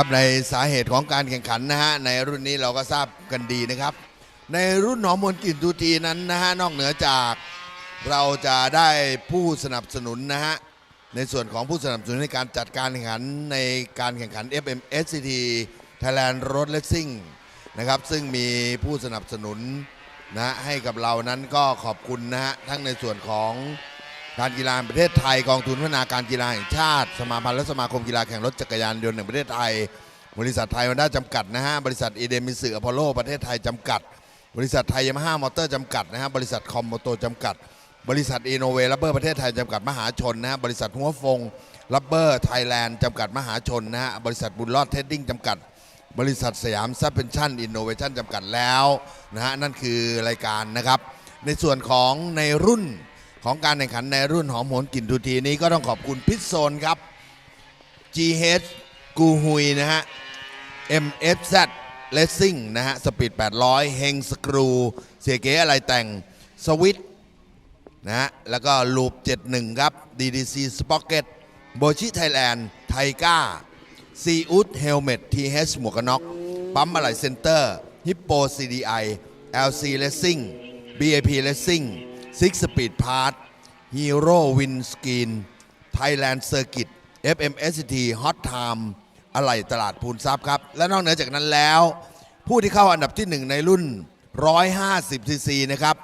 ครับในสาเหตุของการแข่งขันนะฮะในรุ่นนี้เราก็ทราบกันดีนะครับ ในรุ่นหนองมวลกลิ่นตูตีนั้นนะฮะนอกเหนือจากเราจะได้ผู้สนับสนุนนะฮะในส่วนของผู้สนับสนุนในการจัดการแข่งขันในการแข่งขัน FMSCT Thailand Road Racing นะครับซึ่งมีผู้สนับสนุนนะให้กับเรานั้นก็ขอบคุณนะฮะทั้งในส่วนของ การกีฬาประเทศไทยกองทุนพัฒนาการกีฬาแห่งชาติ สมาพันธ์และสมาคมกีฬาแข่งรถจักรยานยนต์แห่งประเทศไทย บริษัทไทยฮอนด้าจำกัดนะฮะบริษัทอีเดมิสึอพอลโลประเทศไทยจำกัด บริษัทไทยยามาฮ่ามอเตอร์จำกัดนะฮะบริษัทคอมโมโตจำกัด บริษัทอินโนเวรับเบอร์ประเทศไทยจำกัดมหาชนนะฮะบริษัทหัวฟงรับเบอร์ไทยแลนด์จำกัดมหาชนนะฮะบริษัทบุญรอดเทดดิ้งจำกัด บริษัทสยามซับเพนชั่นอินโนเวชั่นจำกัดแล้วนะฮะนั่นคือรายการนะครับ ในส่วนของในรุ่น ของการแข่งขันในรุ่นหอมหวนกลิ่นทูทีนี้ก็ต้องขอบคุณพิษโซนครับ GH กูฮุยนะฮะ MFZ Racing นะฮะ สปีด 800 เฮงสกรู เสียเก๋อะไรแต่ง สวิตนะฮะ แล้วก็ลูป 71 ครับ DDC Spocket โบชิไทยแลนด์ ไทก้าซีอุดเฮลเมต TH หมวกกันน็อก ปั๊มอะไหล่เซ็นเตอร์ ฮิปโป CDI LC Racing BAP Racing Six Speed Part Hero Windscreen Thailand Circuit FMSCT Hot Time อะไหล่ตลาดพูนทรัพย์ครับ และนอกเหนือจากนั้นแล้ว ผู้ที่เข้าอันดับที่ 1 ในรุ่น 150 cc นะครับ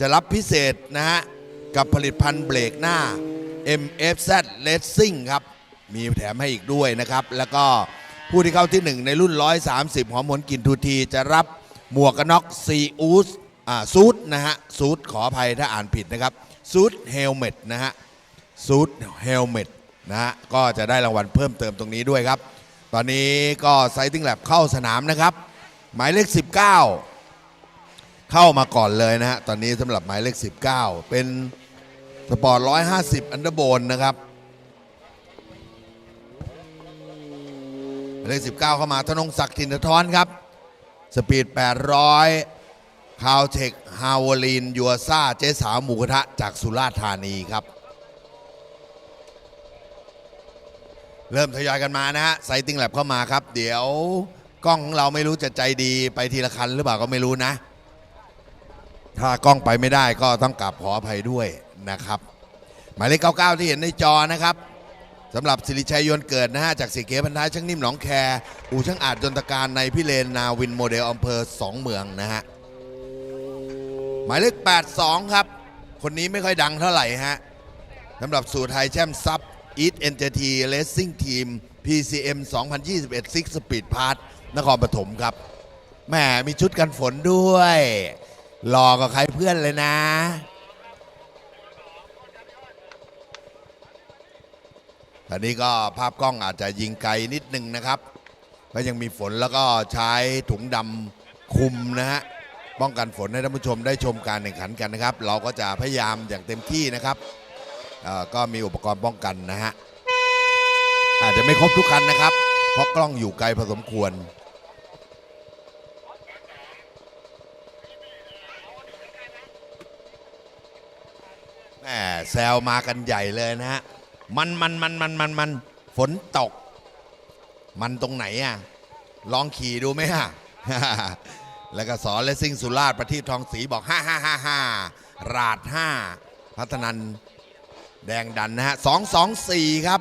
จะรับพิเศษนะฮะ กับผลิตภัณฑ์เบรกหน้า MFZ Racing ครับ มีแถมให้อีกด้วยนะครับ แล้วก็ผู้ที่เข้าที่ 1 ในรุ่น 130 หอมหวนกลิ่นทูที จะรับหมวกกันน็อกซีอูส ซูดนะฮะซูดขออภัยถ้าอ่านผิดนะครับซูดเฮลเมตนะฮะซูดเฮลเมตนะฮะก็จะได้รางวัลเพิ่มเติมตรงนี้ด้วยครับ ตอนนี้ก็ไซติ้งแลบเข้าสนามนะครับ หมายเลข 19 เข้ามาก่อนเลยนะฮะตอนนี้สำหรับหมายเลข 19 เป็นสปอร์ต 150 อันเดอร์โบนนะครับหมายเลข19 เข้ามาธนงศักดิ์ถิ่นทรครับ สปีด 800 คาวเทคฮาวลีนยัวซ่าเจ๊สาวหมูกระทะจากสุราษฎร์ธานีครับ เริ่มทยอยกันมานะฮะไซติ้งแลบเข้ามาครับ เดี๋ยวกล้องของเราไม่รู้จะใจดีไปทีละคันหรือเปล่าก็ไม่รู้นะ ถ้ากล้องไปไม่ได้ก็ต้องกราบขออภัยด้วยนะครับ หมายเลข99 ที่เห็นในจอนะครับสำหรับสิริชัยยนเกิดนะฮะจากสีเกพันท้ายช่างนิ่มหนองแค อู่ช่างอาจยนตการในพิเรนนาวินโมเดลอำเภอสองเมืองนะฮะ หมายเลข 82 ครับ คนนี้ไม่ค่อยดังเท่าไหร่ฮะสำหรับสู่ไทยแชมซับอีทเอ็นเจทีเลสซิ่งทีม PCM 2021 Six Speed Part นครปฐมครับแหมมีชุดกันฝนด้วยหล่อกับใครเพื่อนเลยนะ ตอนนี้ก็ภาพกล้องอาจจะยิงไกลนิดนึงนะครับก็ยังมีฝนแล้วก็ใช้ถุงดำคุมนะฮะ ป้องกันฝนให้ท่านผู้ชมได้ชมการแข่งขันกันนะครับ เราก็จะพยายามอย่างเต็มที่นะครับเอ่อก็มีอุปกรณ์ป้องกันนะฮะอาจจะไม่ครบทุกคันนะครับ เพราะกล้องอยู่ไกลพอสมควร แหมแซวมากันใหญ่เลยนะฮะ มันมันมันมันมันมันฝนตก มันตรงไหนอะ ลองขี่ดูไหมฮะ แล้วก็สอนเลสซิ่งสุราษฎร์ประทีปทองศรีบอก 5 5 5 5 ราด 5 พัฒนันแดงดันนะฮะ 2 2 4 ครับ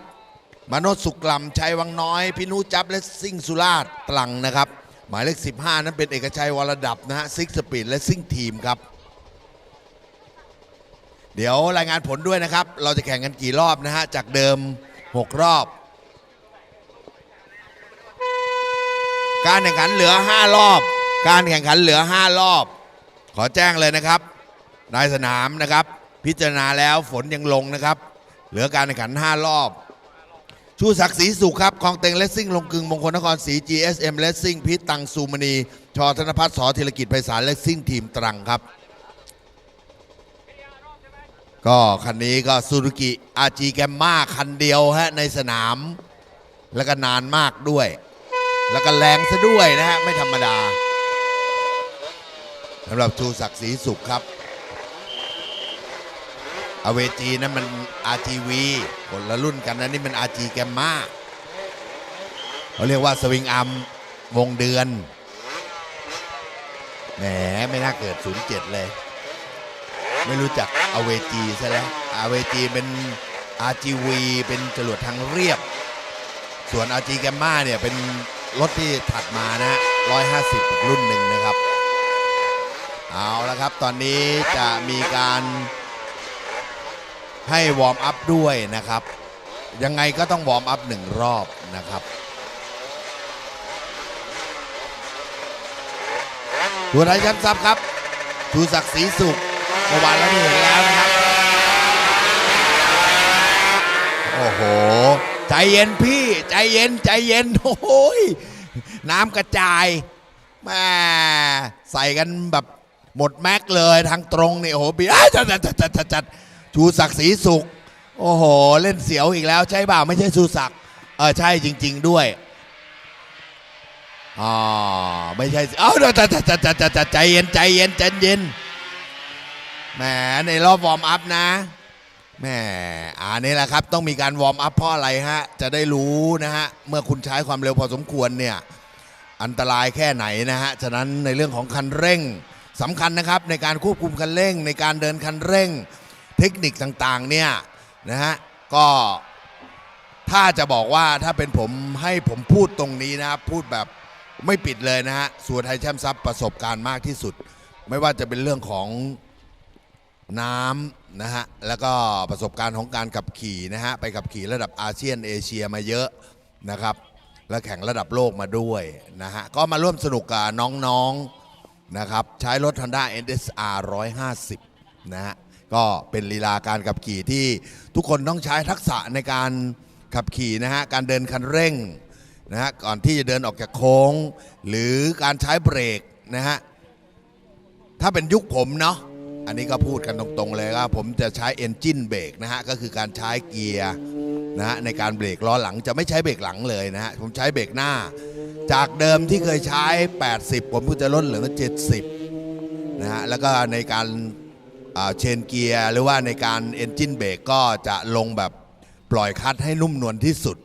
มโนสุกลัมชัยวังน้อย พินุจับเลสซิ่งสุราษฎร์ตรังนะครับ หมายเลข 15 นั้นเป็นเอกชัยวรดับนะฮะซิกสปีดและซิ่งทีมครับ เดี๋ยวรายงานผลด้วยนะครับ เราจะแข่งกันกี่รอบนะฮะ จากเดิม 6 รอบ การแข่งขันเหลือ 5 รอบ การแข่งขันเหลือ 5 รอบ ขอแจ้งเลยนะครับนายสนามนะครับ พิจารณาแล้วฝนยังลงนะครับ เหลือการแข่งขัน 5 รอบ ชูศักดิ์ศรีสุขครับคองเต็งเลสซิ่งลงกึงมงคลนครศรี GSM เลสซิ่งพิษตังซูมณีชอธนพัฒน์สอธีรกิจไพศาลเลสซิ่งทีมตรังครับ ก็คันนี้ก็ซู u ุกิอาจีแกมมาคันเดียวฮะในสนาม แล้วก็นานมากด้วย แล้วก็แรงซะด้วยนะฮะไม่ธรรมดา สำหรับชูศักดิ์ศรีสุขครับ อเวจีนั้นมัน RGV คนละรุ่นกันนะนี่มัน RG แกมมาเขาเรียกว่าสวิงอาร์มวงเดือน แหมไม่น่าเกิด 07 เลย ไม่รู้จักอเวจีซะแล้วอเวจีเป็น RGV เป็นจรวดทางเรียบ ส่วน RG แกมมาเนี่ยเป็นรถที่ถัดมานะฮะ150 อีกรุ่นหนึ่งนะครับ เอาละครับ ตอนนี้จะมีการให้วอร์มอัพด้วยนะครับ ยังไงก็ต้องวอร์มอัพหนึ่งรอบนะครับตัวไทยแชมป์ซับครับชูศักดิ์ศรีสุขเมื่อวานเราได้เห็นแล้วนะครับ โอ้โห ใจเย็นพี่ ใจเย็น ใจเย็น โอ้ย น้ำกระจายแม่ใส่กันแบบ หมดแม็กเลยทางตรงนี่โอ้โหบีจัดจัดจัดจัดจัดจัดชูศักดิ์ศรีสุข โอ้โห เล่นเสียวอีกแล้ว ใช่เปล่าไม่ใช่ชูศักดิ์เออใช่จริง ๆ ด้วยอ๋อไม่ใช่เอ้าจัดจัดจัดจัดจัดใจเย็นใจเย็นใจเย็นแหมในรอบวอร์มอัพนะแหม่อันนี้แหละครับต้องมีการวอร์มอัพเพราะอะไรฮะ จะได้รู้นะฮะ เมื่อคุณใช้ความเร็วพอสมควรเนี่ย อันตรายแค่ไหนนะฮะ ฉะนั้นในเรื่องของคันเร่ง สำคัญนะครับในการควบคุมคันเร่ง ในการเดินคันเร่งเทคนิคต่างๆเนี่ยนะฮะก็ถ้าจะบอกว่าถ้าเป็นผมให้ผมพูดตรงนี้นะครับพูดแบบไม่ปิดเลยนะฮะสัวไทยแชมป์ซับประสบการณ์มากที่สุด ไม่ว่าจะเป็นเรื่องของน้ำนะฮะแล้วก็ประสบการณ์ของการขับขี่นะฮะไปขับขี่ระดับอาเซียนเอเชียมาเยอะนะครับ และแข่งระดับโลกมาด้วยนะฮะก็มาร่วมสนุกกับน้องๆ นะครับ ใช้รถ Honda NSR 150 นะฮะ ก็เป็นลีลาการขับขี่ที่ทุกคนต้องใช้ทักษะในการขับขี่นะฮะ การเดินคันเร่งนะฮะ ก่อนที่จะเดินออกจากโค้ง หรือการใช้เบรกนะฮะ ถ้าเป็นยุคผมเนาะ อันนี้ก็พูดกันตรงๆเลยว่าผมจะใช้ engine เบรกนะฮะก็คือการใช้เกียร์นะฮะในการเบรกล้อหลังจะไม่ใช้เบรกหลังเลยนะฮะผมใช้เบรกหน้า จากเดิมที่เคยใช้ 80 ผมก็จะลดเหลือ 70นะฮะแล้วก็ในการเชนเกียร์หรือว่าในการ engine เบรกก็จะลงแบบปล่อยคัดให้นุ่มนวลที่สุด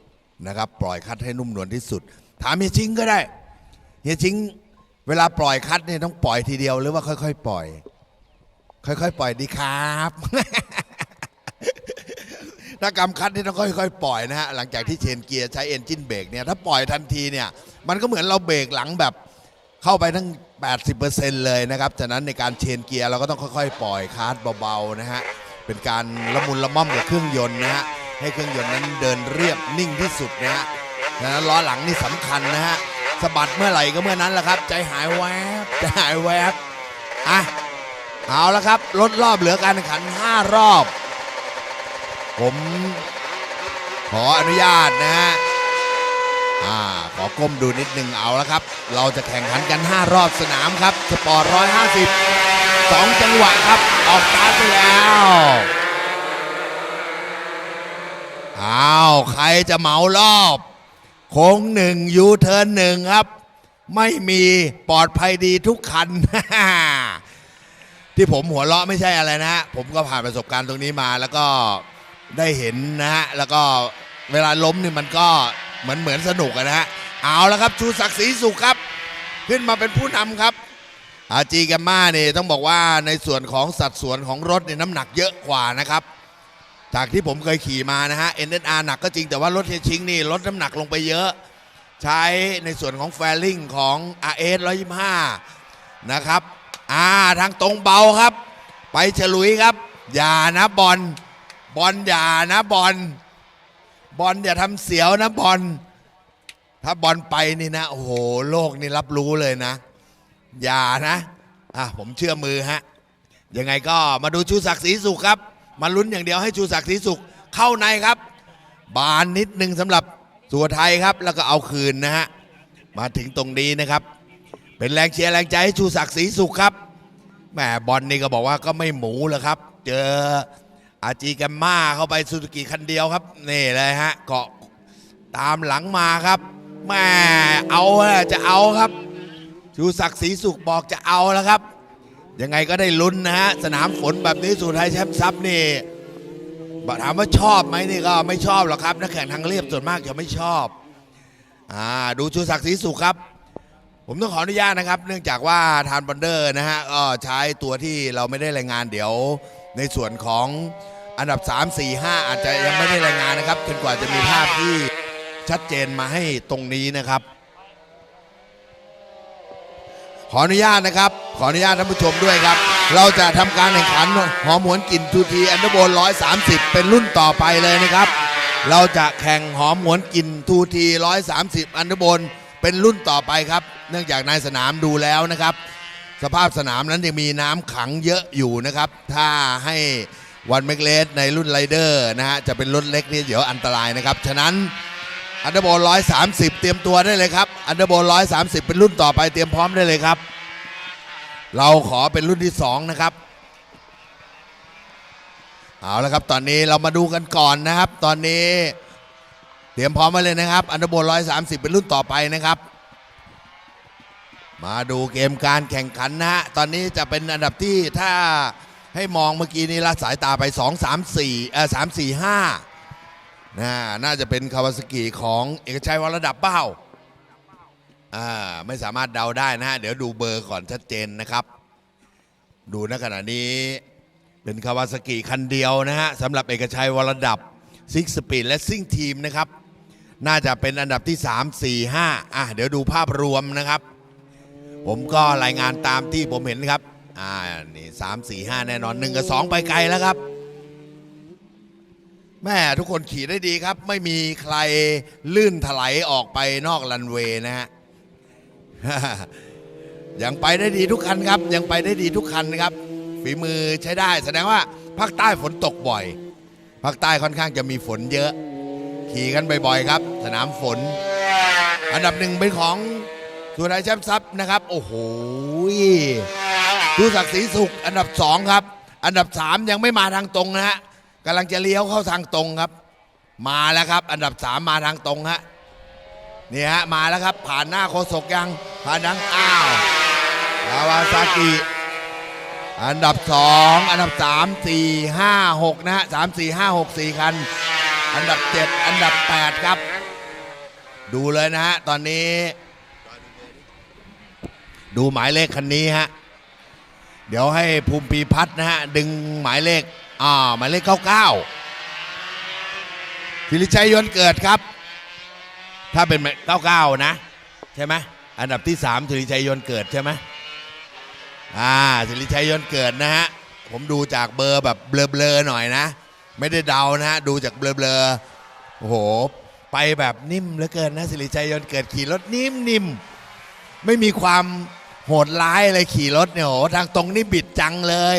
นะครับปล่อยคัดให้นุ่มนวลที่สุด ถามเฮียชิงก็ได้เฮียชิงเวลาปล่อยคัดเนี่ยต้องปล่อยทีเดียวหรือว่าค่อย ๆ ปล่อย ค่อยๆ ปล่อยดีครับ ถ้ากำคัดนี่ต้องค่อยๆ ปล่อยนะฮะหลังจากที่เชนเกียร์ใช้เอนจินเบรกเนี่ยถ้าปล่อยทันทีเนี่ยมันก็เหมือนเราเบรกหลังแบบเข้าไปทั้ง 80%เลยนะครับฉะนั้นในการเชนเกียร์เราก็ต้องค่อยๆ ปล่อยคาร์ดเบาๆนะฮะเป็นการละมุนละม่อมกับเครื่องยนต์นะฮะให้เครื่องยนต์นั้นเดินเรียบนิ่งที่สุดนะฮะฉะนั้นล้อหลังนี่สำคัญนะฮะสะบัดเมื่อไหร่ก็เมื่อนั้นแหละครับ ใจหายแวบใจหายแวบอะ เอาละครับลดรอบเหลือการแข่งขัน 5 รอบ ผมขออนุญาตนะฮะอ่าขอก้มดูนิดนึงเอาละครับ เราจะแข่งขันกัน 5 รอบสนามครับ สปอร์ต150 2 จังหวะครับ ออกสตาร์ทไปแล้วอ้าวใครจะเหมารอบ โค้งหนึ่งยูเทิร์นหนึ่งครับ ไม่มีปลอดภัยดีทุกคัน ที่ผมหัวเราะไม่ใช่อะไรนะฮะผมก็ผ่านประสบการณ์ตรงนี้มาแล้วก็ได้เห็นนะฮะแล้วก็เวลาล้มนี่มันก็เหมือนเหมือนสนุกอะนะฮะเอาแล้วครับชูศักดิ์ศรีสุขครับ ขึ้นมาเป็นผู้นำครับอาจีแกมมาเนี่ยต้องบอกว่าในส่วนของสัดส่วนของรถเนี่ยน้ำหนักเยอะกว่านะครับ จากที่ผมเคยขี่มานะฮะ NSR หนักก็จริงแต่ว่ารถเฮยชิงนี่ลดน้ำหนักลงไปเยอะ ใช้ในส่วนของแฟลิงของ RS 125 นะครับ อ่าทางตรงเบาครับ ไปฉลุยครับ อย่านะบอลบอลอย่านะบอลบอลอย่าทำเสียวนะบอลถ้าบอลไปนี่นะ โอ้โห โลกนี่รับรู้เลยนะ อย่านะอะผมเชื่อมือฮะยังไงก็มาดูชูศักดิ์ศรีสุขครับ มาลุ้นอย่างเดียวให้ชูศักดิ์ศรีสุขเข้าในครับ บานนิดนึงสำหรับสัวไทยครับ แล้วก็เอาคืนนะฮะมาถึงตรงนี้นะครับ เป็นแรงเชียร์แรงใจให้ชูศักดิ์ศรีสุขครับแหมบอลนี่ก็บอกว่าก็ไม่หมูแล้วครับ เจออาจีแกมมาเข้าไปซูซูกิคันเดียวครับ นี่เลยฮะเกาะตามหลังมาครับแหม่เอาจะเอาครับ ชูศักดิ์ศรีสุขบอกจะเอาแล้วครับ ยังไงก็ได้ลุ้นนะฮะสนามฝนแบบนี้สุไทยแชมป์ซับนี่ถามว่าชอบไหมนี่ก็ไม่ชอบหรอกครับนักแข่งทางเรียบส่วนมากจะไม่ชอบอ่าดูชูศักดิ์ศรีสุขครับ ผมต้องขออนุญาตนะครับ เนื่องจากว่าทานบันเดอร์นะฮะก็ใช้ตัวที่เราไม่ได้รายงานเดี๋ยว ในส่วนของอันดับ 3 4 5 อาจจะยังไม่ได้รายงานนะครับจนกว่าจะมีภาพที่ชัดเจนมาให้ตรงนี้นะครับ ขออนุญาตนะครับ ขออนุญาตท่านผู้ชมด้วยครับ เราจะทำการแข่งขันหอมหวนกลิ่นทูทีอันเดอร์โบน130 เป็นรุ่นต่อไปเลยนะครับ เราจะแข่งหอมหวนกลิ่นทูที130 อันดอร์โบนเป็นรุ่นต่อไปครับ เนื่องจากในสนามดูแล้วนะครับ สภาพสนามนั้นยังมีน้ำขังเยอะอยู่นะครับ ถ้าให้วันเมกเลสในรุ่นไรเดอร์นะฮะจะเป็นรถเล็กนี่เดี๋ยวอันตรายนะครับ ฉะนั้นอันเดอร์โบน130เตรียมตัวได้เลยครับ อันเดอร์โบน130เป็นรุ่นต่อไปเตรียมพร้อมได้เลยครับ เราขอเป็นรุ่นที่2นะครับ เอาละครับ ตอนนี้เรามาดูกันก่อนนะครับ ตอนนี้เตรียมพร้อมไว้เลยนะครับ อันเดอร์โบน130เป็นรุ่นต่อไปนะครับ มาดูเกมการแข่งขันนะฮะ ตอนนี้จะเป็นอันดับที่ถ้าให้มองเมื่อกี้นี้ละสายตาไป 2 3 4เออ3 4 5นะน่าจะเป็นคาวาสกิของเอกชัยวรดับเป้าอ่าไม่สามารถเดาได้นะฮะ เดี๋ยวดูเบอร์ก่อนชัดเจนนะครับ ดูณขณะนี้เป็นคาวาสกิคันเดียวนะฮะสำหรับเอกชัยวรดับซิกสปีดและซิ่งทีมนะครับ น่าจะเป็นอันดับที่ 3 4 5อะเดี๋ยวดูภาพรวมนะครับ ผมก็รายงานตามที่ผมเห็นครับ อ่า นี่สามสี่ห้าแน่นอนหนึ่งกับสองไปไกลแล้วครับ แม่ทุกคนขี่ได้ดีครับ ไม่มีใครลื่นถลายออกไปนอกรันเวย์นะฮะ ยังไปได้ดีทุกคันครับ ยังไปได้ดีทุกคันนะครับ ฝีมือใช้ได้ แสดงว่าภาคใต้ฝนตกบ่อย ภาคใต้ค่อนข้างจะมีฝนเยอะ ขี่กันบ่อยๆครับ สนามฝน อันดับหนึ่งเป็นของ สุรายแชมป์ทรัพย์นะครับ โอ้โหดูศักดิ์ศรีสุข อันดับสองครับ อันดับสามยังไม่มาทางตรงนะฮะกำลังจะเลี้ยวเข้าทางตรงครับ มาแล้วครับ อันดับสามมาทางตรงฮะนี่ฮะมาแล้วครับ ผ่านหน้าโคศกยังผ่านดังอ้าวคาวาซากิอันดับสองอันดับสามสี่ห้าหกนะฮะสามสี่ห้าหกสี่คัน อันดับเจ็ดอันดับแปดครับ ดูเลยนะฮะตอนนี้ ดูหมายเลขคันนี้ฮะ เดี๋ยวให้ภูมิปีพัฒน์นะฮะ ดึงหมายเลข อ่า หมายเลข 99สิริชัยยนต์เกิดครับ ถ้าเป็น 99 นะ ใช่ไหมอันดับที่3สิริชัยยนต์เกิดใช่ไหมอ่าสิริชัยยนต์เกิดนะฮะ ผมดูจากเบอร์แบบเบลอๆหน่อยนะ ไม่ได้เดานะฮะ ดูจากเบลอๆโอ้โห ไปแบบนิ่มเหลือเกินนะสิริชัยยนต์เกิดขี่รถนิ่มๆไม่มีความ โหดร้ายอะไรขี่รถเนี่ยโหทางตรงนี่บิดจังเลย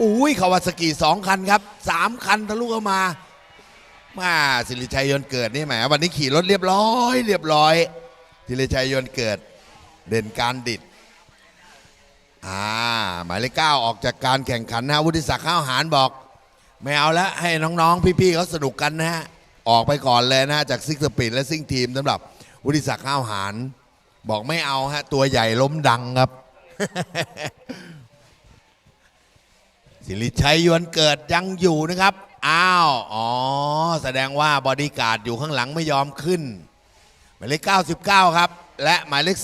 อุ้ยคาวาสกิสองคันครับสามคันทะลุเข้ามามาสิริชัยยนเกิดนี่แหมวันนี้ขี่รถเรียบร้อย เรียบร้อยสิริชัยยนเกิด เด่นการดิดอ่าหมายเลขเก้าออกจากการแข่งขันนะฮะวุฒิศักดิ์ข้าวหารบอก ไม่เอาแล้วให้น้องๆ พี่ๆเขาสนุกกันนะฮะออกไปก่อนเลยนะฮะจากซิกสปีดและซิ่งทีมสำหรับวุฒิศักดิ์ข้าวหาร บอกไม่เอาฮะ ตัวใหญ่ล้มดังครับ สิริชัยยวนเกิดยังอยู่นะครับ อ้าว อ๋อ แสดงว่าบอดี้การ์ดอยู่ข้างหลังไม่ยอมขึ้น หมายเลข 99 ครับ และหมายเลข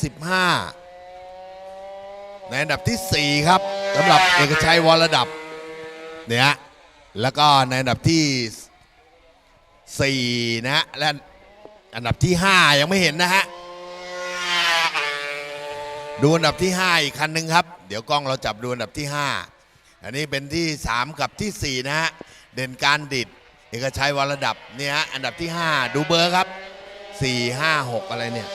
15 ในอันดับที่ 4 ครับสำหรับเอกชัยวรดับเนี่ยแล้วก็ในอันดับที่ 4 นะฮะและอันดับที่ 5 ยังไม่เห็นนะฮะ ดูอันดับที่ 5 อีกคันหนึ่งครับ เดี๋ยวกล้องเราจับดูอันดับที่ 5 อันนี้เป็นที่ 3 กับที่ 4 นะฮะ เด่นการดิดเอกชัยวรดับเนี่ยฮะอันดับที่ 5 ดูเบอร์ครับ 4 5 6 อะไรเนี่ย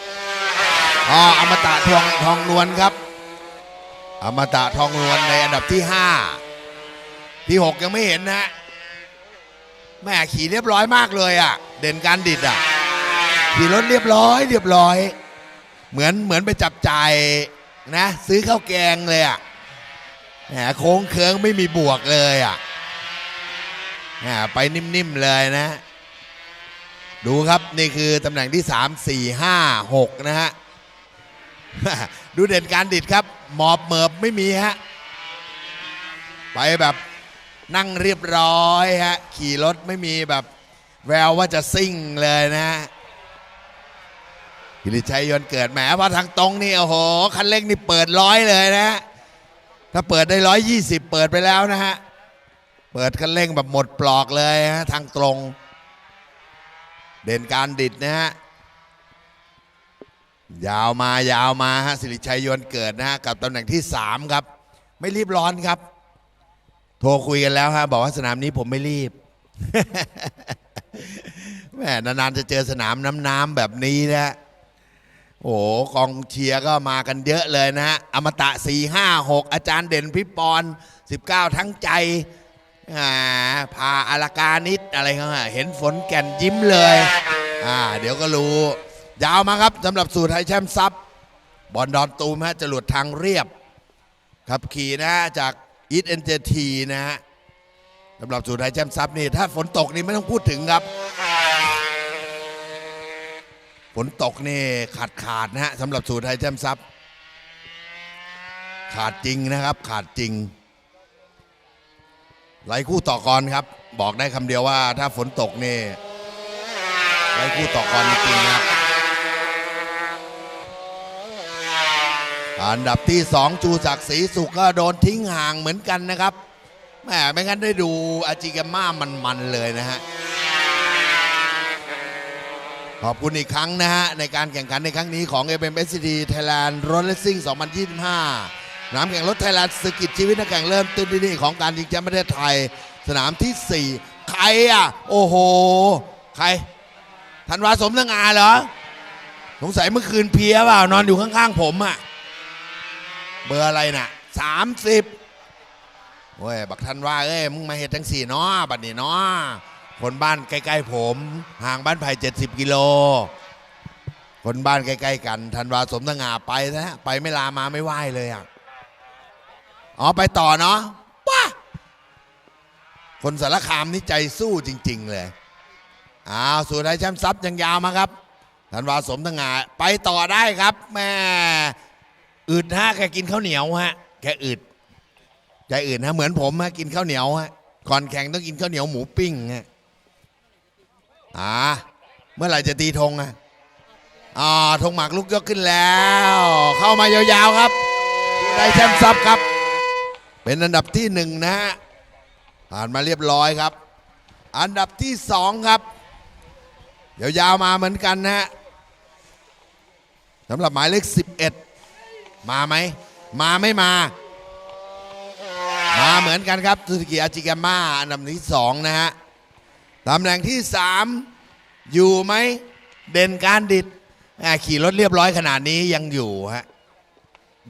อ๋ออมตะทองทองนวลครับ อมตะทองนวลในอันดับที่ 5 ที่ 6 ยังไม่เห็นนะฮะแม่ขี่เรียบร้อยมากเลยอะ เด่นการดิดอะขี่รถเรียบร้อยเรียบร้อย เหมือนเหมือนไปจับจ่ายนะซื้อข้าวแกงเลยอะแหมโค้งเคิงไม่มีบวกเลยอะแหมไปนิ่มๆเลยนะ ดูครับนี่คือตำแหน่งที่ 3 4 5 6 นะฮะ ดูเด่นการดิดครับ หมอบเหมิบไม่มีฮะ ไปแบบนั่งเรียบร้อยฮะ ขี่รถไม่มีแบบแววว่าจะซิ่งเลยนะฮะ กิริชัยยนเกิดแหมว่าทางตรงนี่โอ้โหคันเร่งนี่เปิดร้อยเลยนะฮะถ้าเปิดได้ร้อยยี่สิบเปิดไปแล้วนะฮะ เปิดคันเร่งแบบหมดปลอกเลยฮะทางตรง เด่นการดิดนะฮะยาวมายาวมาฮะสิริชัยยนเกิดนะฮะกับตำแหน่งที่3ครับ ไม่รีบร้อนครับ โทรคุยกันแล้วฮะบอกว่าสนามนี้ผมไม่รีบแหมนานๆจะเจอสนามน้ำๆแบบนี้นะฮะ โอ้โหกองเชียร์ก็มากันเยอะเลยนะฮะอมตะ 4 5 6 อาจารย์เด่นพิปอน19 ทั้งใจอ่าพาอาราการนิดอะไรเขาเห็นฝนแก่นยิ้มเลยอ่าเดี๋ยวก็รู้ ยาวมาครับสำหรับสูตรไทยแชมป์ซับบอลดอนตูมฮะจรวดทางเรียบ ขับขี่นะฮะจากอีทเอ็นเจทีนะฮะสำหรับสูตรไทยแชมป์ซับนี่ถ้าฝนตกนี่ไม่ต้องพูดถึงครับ ฝนตกนี่ขาดขาดนะฮะสำหรับสูตรไทยแชมป์ซับขาดจริงนะครับ ขาดจริงไหลคู่ต่อกรครับ บอกได้คำเดียวว่าถ้าฝนตกนี่ไหลคู่ต่อกรจริงนะครับอันดับที่ 2 จูศักดิ์ศรีสุขก็โดนทิ้งห่างเหมือนกันนะครับแหมไม่งั้นได้ดูอาจิกาม่ามันๆเลยนะฮะ ขอบคุณอีกครั้งนะฮะ ในการแข่งขันในครั้งนี้ของ FMSCD Thailand Road Racing 2025 น้ำแข่งรถไทยแลนด์สกิจชีวิตนักแข่งเริ่มต้นที่นี่ของการชิงแชมป์ประเทศไทย สนามทีสี่ 4 ใครอะ โอ้โห ใครธันวาสมตั้งอาเหรอ สงสัยเมื่อคืนเพียเปล่านอนอยู่ข้างๆผมอะ เบอร์อะไรน่ะสามสิบโอ้ย บักทันวาเอ้ย มึงมาเห็ดทั้งสี่เนาะบัดนี้เนาะ คนบ้านใกล้ๆผม ห่างบ้านไผ่เจ็ดสิบกิโล คนบ้านใกล้ๆกันทันวาสมตงาไปนะไปไม่ลามาไม่ไหวเลยอะอ๋อไปต่อเนาะป้าคนสารคามนี่ใจสู้จริง ๆ เลยอ้าวสุดท้ายแชมป์ซับยังยาวมาครับธันวาสมตงาไปต่อได้ครับแม่อึดฮะแกกินข้าวเหนียวฮะแกอึดใจอื่นฮะเหมือนผมฮะกินข้าวเหนียวฮะก่อนแข่งต้องกินข้าวเหนียวหมูปิ้งฮะ อ่าเมื่อไหร่จะตีธงอะอ่าธงหมากลุกยกขึ้นแล้ว เข้ามายาวๆครับได้แชมป์ซับครับ เป็นอันดับที่หนึ่งนะฮะผ่านมาเรียบร้อยครับ อันดับที่สองครับยาวๆมาเหมือนกันนะฮะสำหรับหมายเลข 11 มาไหม มาไม่มา มาเหมือนกันครับซูซูกิอาจิกาม่าอันดับที่สองนะฮะ ตำแหน่งที่ 3 อยู่ไหมเด่นการดิดขี่รถเรียบร้อยขนาดนี้ยังอยู่ฮะ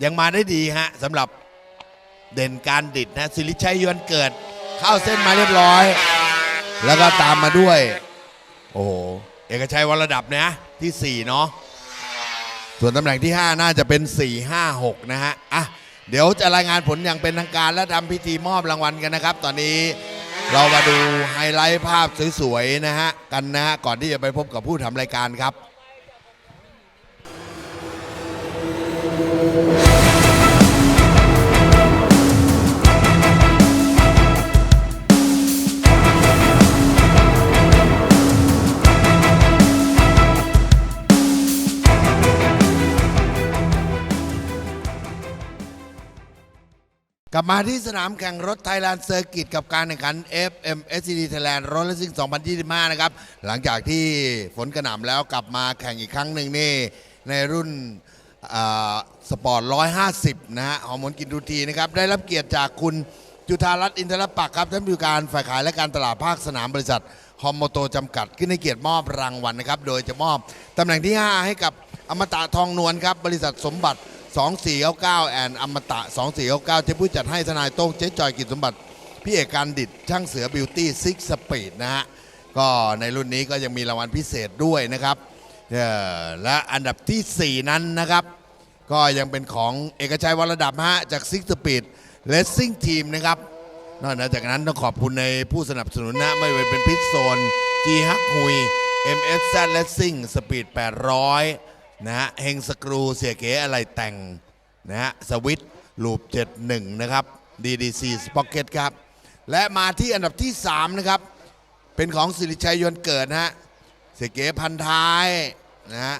ยังมาได้ดีฮะสำหรับเด่นการดิดนะสิริชัยยวนเกิด เข้าเส้นมาเรียบร้อย แล้วก็ตามมาด้วย โอ้โหเอกชัยวรระดับนะที่4เนาะส่วนตำแหน่งที่ 5 น่าจะเป็น 4 5 6 นะฮะอะเดี๋ยวจะรายงานผลอย่างเป็นทางการและทำพิธีมอบรางวัลกันนะครับ ตอนนี้ เรามาดูไฮไลท์ภาพสวยๆนะฮะกันนะฮะก่อนที่จะไปพบกับผู้ทำรายการครับ กลับมาที่สนามแข่งรถไทยแลนด์เซอร์กิตกับการแข่งขัน FMSCD Thailand Road Racing 2025 นะครับ หลังจากที่ฝนกระหน่ำแล้วกลับมาแข่งอีกครั้งหนึ่งนี่ ในรุ่นสปอร์ต 150 นะฮะฮอร์โมนกินดูทีนะครับ ได้รับเกียรติจากคุณจุธารัตน์อินทรปักครับท่านผู้การฝ่ายขายและการตลาดภาคสนามบริษัทฮอมโมโตจำกัด ขึ้นในเกียรติมอบรางวัลนะครับ โดยจะมอบตำแหน่งที่ 5 ให้กับอมตะทองนวลครับบริษัทสมบัติ 2499 แอนอมตะ 2499ที่ผู้จัดให้ทนายโต้งเจ๊จอยกิจสมบัติ พี่เอกการดิตช่างเสือบิวตี้ซิกสปีดนะฮะ ก็ในรุ่นนี้ก็ยังมีรางวัลพิเศษด้วยนะครับเอ่อและอันดับทีสี่ 4 นั้นนะครับ ก็ยังเป็นของเอกชัยวรดับฮะจากซิกสปีดเลสซิ่งทีมนะครับ นอกจากนั้นต้องขอบคุณในผู้สนับสนุนนะไม่ว่าเป็นพิษโซน G ฮักฮุย MSZ Racing Speed 800 นะฮะเฮงสกรูเสียเก๋อะไรแต่งนะฮะสวิตลูป 71 นะครับ DDC Spocket ครับ และมาที่อันดับที่ 3 นะครับ เป็นของสิริชัยยนเกิดนะฮะเสียเก๋พันท้ายนะฮะ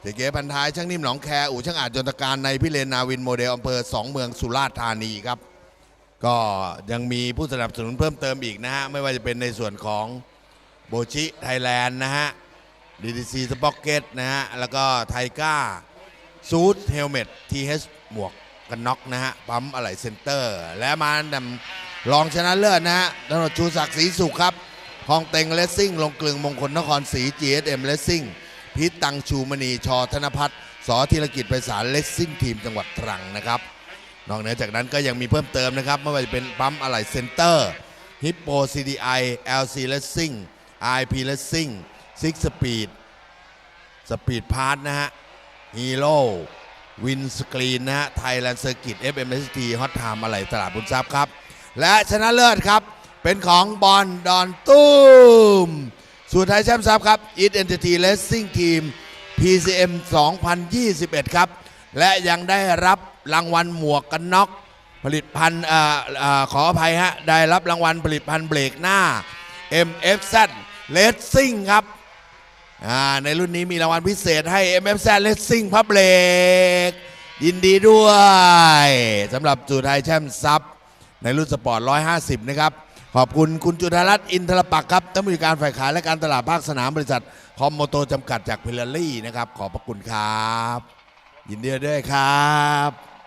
เจเก๋พันท้ายช่างนิ่มหนองแคอู่ช่างอาจยนตการในพิเรนนาวินโมเดลอำเภอสองเมืองสุราษฎร์ธานีครับ ก็ยังมีผู้สนับสนุนเพิ่มเติมอีกนะฮะไม่ว่าจะเป็นในส่วนของโบชิไทยแลนด์นะฮะ DDC สป็อกเก็ตนะฮะ แล้วก็ไทก้าซูทเฮลเมต TH หมวกกันน็อกนะฮะ ปั๊มอะไหล่เซ็นเตอร์ และมานำรองชนะเลิศนะฮะตำรวจชูศักดิ์ศรีสุขครับคลองเต็งเลสซิ่ง ลงกลึงมงคลนครศรี GSM เลสซิ่ง พิษตังชูมณีชอธนพัฒน์สอธีรกิจไปสารเลสซิ่งทีมจังหวัดตรังนะครับนอกเหนือจากนั้นก็ยังมีเพิ่มเติมนะครับไม่ว่าจะเป็นปั๊มอะไหล่เซ็นเตอร์ฮิปโป CDI LC Racing IP Racing Six Speed ส ซิกสปีดสปีดพาร์ทนะฮะฮีโร่วินสกรีนนะฮะไทยแลนด์เซอร์กิต FMST ฮอตไทม์อะไหล่ตลาดบุญทรัพย์ครับ และชนะเลิศครับ เป็นของบอลดอนตุ้มสุดท้ายแชมป์ทรัพย์ครับ It Entity Racing Team PCM 2021 ครับ และยังได้รับรางวัลหมวกกันน็อกผลิตภัณฑ์ขออภัยฮะ ได้รับรางวัลผลิตภัณฑ์เบรกหน้า MFZ Racing ครับ ในรุ่นนี้มีรางวัลพิเศษให้ MFZ Racing พับเบรกยินดีด้วยสำหรับจุไทยแชมป์ซับในรุ่นสปอร์ต 150 นะครับ ขอบคุณคุณจุธารัตน์อินทรปักครับท่านผู้จัดการฝ่ายขายและการตลาดภาคสนามบริษัท คอมโมโตจำกัดจากพิลลารี่นะครับ ขอบพระคุณครับ ยินดีด้วยครับ